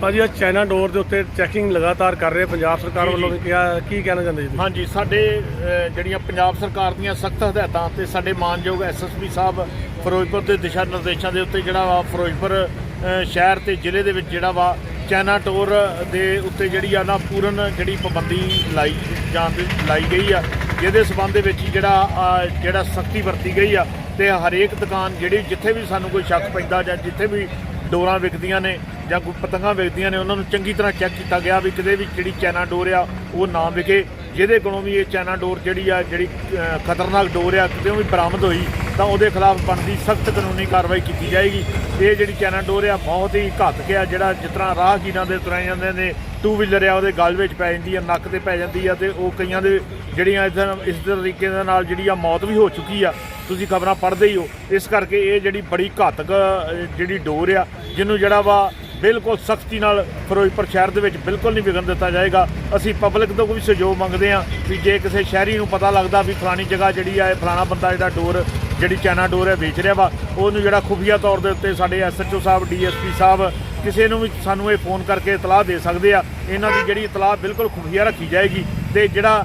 ਭਾਜੀ ਆ ਚਾਈਨਾ ਡੋਰ ਦੇ ਉੱਤੇ ਚੈਕਿੰਗ ਲਗਾਤਾਰ ਕਰ ਰਹੇ ਪੰਜਾਬ ਸਰਕਾਰ ਜੀ, ਵੱਲੋਂ। ਵੀ ਕਿਹਾ ਕੀ ਕਹਿਣਾ ਚਾਹੁੰਦੇ ਜੀ ਹਾਂਜੀ ਸਾਡੇ ਅ, ਜਿਹੜੀਆਂ ਪੰਜਾਬ ਸਰਕਾਰ ਦੀਆਂ ਸਖਤ ਹਦਾਇਤਾਂ ਤੇ ਸਾਡੇ ਮਾਨਯੋਗ ਐਸਐਸਪੀ ਸਾਹਿਬ ਫਿਰੋਜ਼ਪੁਰ ਦੇ ਦਿਸ਼ਾ ਨਿਰਦੇਸ਼ਾਂ ਦੇ ਉੱਤੇ ਜਿਹੜਾ ਵਾ ਫਿਰੋਜ਼ਪੁਰ ਅ, ਸ਼ਹਿਰ ਤੇ ਜ਼ਿਲ੍ਹੇ ਦੇ ਵਿੱਚ ਜਿਹੜਾ ਵਾ ਚਾਈਨਾ ਟੋਰ ਦੇ ਉੱਤੇ ਜਿਹੜੀ ਆ ਨਾ ਪੂਰਨ ਜਿਹੜੀ ਪਾਬੰਦੀ ਲਾਈ ਜਾਣ ਦੀ ਲਾਈ ਗਈ ਆ ਜਿਹਦੇ ਸਬੰਧ ਦੇ ਵਿੱਚ ਜਿਹੜਾ ਅ, ਜਿਹੜਾ ਸਖਤੀ ਵਰਤੀ ਗਈ ਆ ਤੇ ਹਰੇਕ ਦੁਕਾਨ ਜਿਹੜੀ ਜਿੱਥੇ ਵੀ ਸਾਨੂੰ ਕੋਈ ਸ਼ੱਕ ਪੈਂਦਾ ਜਾਂ ਜਿੱਥੇ ਵੀ ਡੋਰਾਂ ਵਿਕਦੀਆਂ ਨੇ ਜਾਂ ਕੋਈ ਪਤੰਗਾਂ ਵਿਕਦੀਆਂ ਨੇ, ਉਹਨਾਂ ਨੂੰ ਚੰਗੀ ਤਰ੍ਹਾਂ ਚੈੱਕ ਕੀਤਾ ਗਿਆ ਵੀ ਕਿਤੇ ਵੀ ਜਿਹੜੀ ਚੈਨਾ ਡੋਰ ਆ, ਉਹ ਨਾ ਵਿਕੇ। ਜਿਹਦੇ ਕੋਲੋਂ ਵੀ ਇਹ ਚੈਨਾ ਡੋਰ ਜਿਹੜੀ ਆ, ਜਿਹੜੀ ਖਤਰਨਾਕ ਡੋਰ ਆ, ਕਿਤੇ ਵੀ ਬਰਾਮਦ ਹੋਈ, ਤਾਂ ਉਹਦੇ ਖਿਲਾਫ ਬਣਦੀ ਸਖਤ ਕਾਨੂੰਨੀ ਕਾਰਵਾਈ ਕੀਤੀ ਜਾਏਗੀ। ਇਹ ਜਿਹੜੀ ਚੈਨਾ ਡੋਰ ਆ, ਬਹੁਤ ਹੀ ਘਾਤਕ ਆ, ਜਿਹੜਾ ਜਿਸ ਤਰ੍ਹਾਂ ਰਾਹਗੀਰਾਂ ਦੇ ਤੁਰੇ ਜਾਂਦੇ ਨੇ ਟੂ ਵੀਲਰ ਆ, ਉਹਦੇ ਗਲ ਵਿੱਚ ਪੈ ਜਾਂਦੀ ਆ, ਨੱਕ ਤੇ ਪੈ ਜਾਂਦੀ ਆ, ਤੇ ਉਹ ਕਈਆਂ ਦੇ ਜਿਹੜੀਆਂ ਇਸ ਇਸ ਤਰੀਕੇ ਦੇ ਨਾਲ ਜਿਹੜੀ ਆ ਮੌਤ ਵੀ ਹੋ ਚੁੱਕੀ ਆ, ਤੁਸੀਂ ਖਬਰਾਂ ਪੜ੍ਹਦੇ ਹੀ ਹੋ। ਇਸ ਕਰਕੇ ਇਹ ਜਿਹੜੀ ਬੜੀ ਘਾਤਕ ਜਿਹੜੀ ਡੋਰ ਆ, ਜਿਹਨੂੰ ਜਿਹੜਾ ਵਾ ਬਿਲਕੁਲ ਸਖਤੀ ਨਾਲ ਫਿਰੋਜ਼ਪੁਰ ਸ਼ਹਿਰ ਦੇ ਵਿੱਚ ਬਿਲਕੁਲ ਨਹੀਂ ਵਿਗਣ ਦਿੱਤਾ ਜਾਏਗਾ। ਅਸੀਂ ਪਬਲਿਕ ਤੋਂ ਵੀ ਸਹਿਯੋਗ ਮੰਗਦੇ ਹਾਂ ਵੀ ਜੇ ਕਿਸੇ ਸ਼ਹਿਰੀ ਨੂੰ ਪਤਾ ਲੱਗਦਾ ਵੀ ਫਲਾਣੀ ਜਗ੍ਹਾ ਜਿਹੜੀ ਆ, ਇਹ ਫਲਾਣਾ ਬੰਦਾ ਜਿਹੜਾ ਡੋਰ, ਜਿਹੜੀ ਚਾਈਨਾ ਡੋਰ ਹੈ ਵੇਚ ਰਿਹਾ ਵਾ, ਉਹਨੂੰ ਜਿਹੜਾ ਖੁਫੀਆ ਤੌਰ ਦੇ ਉੱਤੇ ਸਾਡੇ ਐਸਐਚਓ ਸਾਹਿਬ ਡੀਐਸਪੀ ਸਾਹਿਬ ਕਿਸੇ ਨੂੰ ਵੀ ਸਾਨੂੰ ਇਹ ਫੋਨ ਕਰਕੇ ਇਤਲਾਹ ਦੇ ਸਕਦੇ ਆ, ਇਹਨਾਂ ਦੀ ਜਿਹੜੀ ਇਤਲਾਹ ਬਿਲਕੁਲ ਖੁਫੀਆ ਰੱਖੀ ਜਾਏਗੀ ਤੇ ਜਿਹੜਾ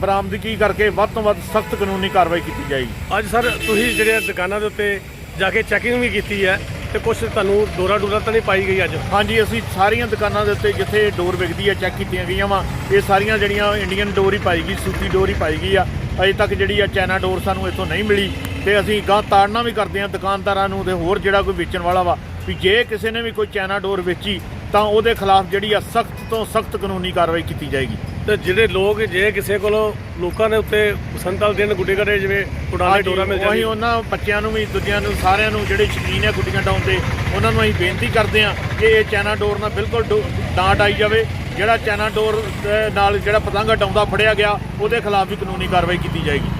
ਬਰਾਮਦਗੀ ਕਰਕੇ ਵੱਧ ਤੋਂ ਵੱਧ ਸਖਤ ਕਾਨੂੰਨੀ ਕਾਰਵਾਈ ਕੀਤੀ ਜਾਏਗੀ। ਅੱਜ ਸਰ, ਤੁਸੀਂ ਜਿਹੜੇ ਦੁਕਾਨਾਂ ਦੇ ਉੱਤੇ ਜਾ ਕੇ ਚੈਕਿੰਗ ਵੀ ਕੀਤੀ ਹੈ। ਤੇ ਕੁਝ ਤੁਹਾਨੂੰ ਡੋਰਾ ਡੋਰਾ ਤਾਂ ਨਹੀਂ ਪਾਈ ਗਈ ਅੱਜ? ਹਾਂਜੀ, ਅਸੀਂ ਸਾਰੀਆਂ ਦੁਕਾਨਾਂ ਦੇ ਉੱਤੇ ਜਿੱਥੇ ਡੋਰ ਵਿਕਦੀ ਹੈ ਚੈੱਕ ਕੀਤੀਆਂ ਗਈਆਂ ਵਾ। ਇਹ ਸਾਰੀਆਂ ਜਿਹੜੀਆਂ ਇੰਡੀਅਨ ਡੋਰ ਹੀ ਪਾਈ ਗਈ ਸੂਤੀ ਡੋਰ ਹੀ ਪਾਈ ਗਈ ਆ। ਅਜੇ ਤੱਕ ਜਿਹੜੀ ਆ ਚਾਈਨਾ ਡੋਰ ਸਾਨੂੰ ਇੱਥੋਂ ਨਹੀਂ ਮਿਲੀ ਤੇ ਅਸੀਂ ਗਾਂ ਤਾੜਨਾ ਵੀ ਕਰਦੇ ਹਾਂ ਦੁਕਾਨਦਾਰਾਂ ਨੂੰ ਤੇ ਹੋਰ ਜਿਹੜਾ ਕੋਈ ਵੇਚਣ ਵਾਲਾ ਵਾ ਵੀ ਜੇ ਕਿਸੇ ਨੇ ਵੀ ਕੋਈ ਚਾਈਨਾ ਡੋਰ ਵੇਚੀ, ਤਾਂ ਉਹਦੇ ਖਿਲਾਫ ਜਿਹੜੀ ਆ ਸਖਤ ਤੋਂ ਸਖਤ ਕਾਨੂੰਨੀ ਕਾਰਵਾਈ ਕੀਤੀ ਜਾਏਗੀ। ਤੇ ਜਿਹੜੇ ਲੋਕ ਜੇ ਕਿਸੇ ਕੋਲੋਂ ਲੋਕਾਂ ਦੇ ਉੱਤੇ ਸੰਤਲ ਦਿਨ ਗੁੱਡੇ ਘੜੇ ਜਿਵੇਂ ਉਡਾਣੇ ਡੋਰਾ ਮਿਲ ਉਹੀ ਜਾਂਦੀ ਉਹਨਾਂ ਬੱਚਿਆਂ ਨੂੰ ਵੀ ਦੂਜਿਆਂ ਨੂੰ ਸਾਰਿਆਂ ਨੂੰ ਜਿਹੜੇ ਸ਼ੌਕੀਨ ਆ ਗੁੱਡੀਆਂ ਡਾਉਣ ਦੇ ਉਹਨਾਂ ਨੂੰ ਅਸੀਂ ਬੇਨਤੀ ਕਰਦੇ ਹਾਂ ਕਿ ਇਹ ਚਾਈਨਾ ਡੋਰ ਨਾਲ ਬਿਲਕੁਲ ਡੋ- ਨਾ ਡਾਈ ਜਾਵੇ। ਜਿਹੜਾ ਚਾਈਨਾ ਡੋਰ ਨਾਲ ਜਿਹੜਾ ਪਤੰਗ ਡਾਉਂਦਾ ਫੜਿਆ ਗਿਆ ਉਹਦੇ ਖਿਲਾਫ ਵੀ ਕਾਨੂੰਨੀ ਕਾਰਵਾਈ ਕੀਤੀ ਜਾਏਗੀ।